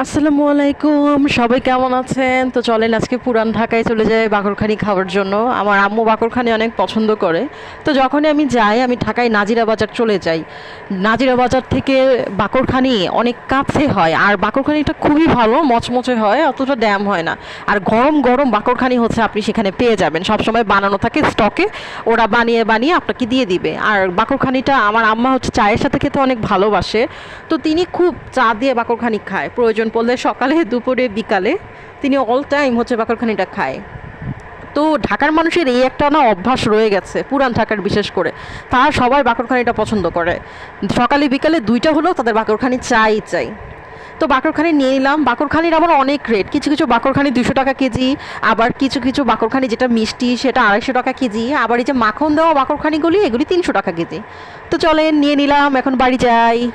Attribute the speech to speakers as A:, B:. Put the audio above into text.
A: আসসালামু আলাইকুম, সবাই কেমন আছেন? তো চলেন আজকে পুরান ঢাকায় চলে যাই বাকরখানি খাওয়ার জন্য। আমার আম্মু বাকরখানি অনেক পছন্দ করে। তো যখনই আমি যাই, আমি ঢাকায় নাজিরা বাজার চলে যাই। নাজিরা বাজার থেকে বাকরখানি অনেক কাছে হয়, আর বাকরখানিটা খুবই ভালো, মচমচে হয়, অতটা ড্যাম হয় না। আর গরম গরম বাকরখানি হচ্ছে আপনি সেখানে পেয়ে যাবেন। সবসময় বানানো থাকে স্টকে, ওরা বানিয়ে বানিয়ে আপনাকে দিয়ে দিবে। আর বাকরখানিটা আমার আম্মা হচ্ছে চায়ের সাথে খেতে অনেক ভালোবাসে। তো তিনি খুব চা দিয়ে বাকরখানি খায়। প্রয়োজন পড়লে সকালে, দুপুরে, বিকালে। তিনি অল টাইম হচ্ছে বাকরখানিটা খায়। তো ঢাকার মানুষের এই একটা না অভ্যাস রয়ে গেছে, পুরান ঢাকার বিশেষ করে। তারা সবাই বাকরখানিটা পছন্দ করে। সকালে, বিকালে দুইটা হলেও তাদের বাকরখানি চাই চাই। তো বাকরখানি নিয়ে নিলাম। বাকরখানির আবার অনেক রেট কিছু কিছু বাকরখানি দুশো টাকা কেজি, আবার কিছু কিছু বাকরখানি যেটা মিষ্টি, সেটা আড়াইশো টাকা কেজি, আবার এই যে মাখন দেওয়া বাকরখানিগুলি, এগুলি তিনশো টাকা কেজি। তো চলেন, নিয়ে নিলাম, এখন বাড়ি যাই।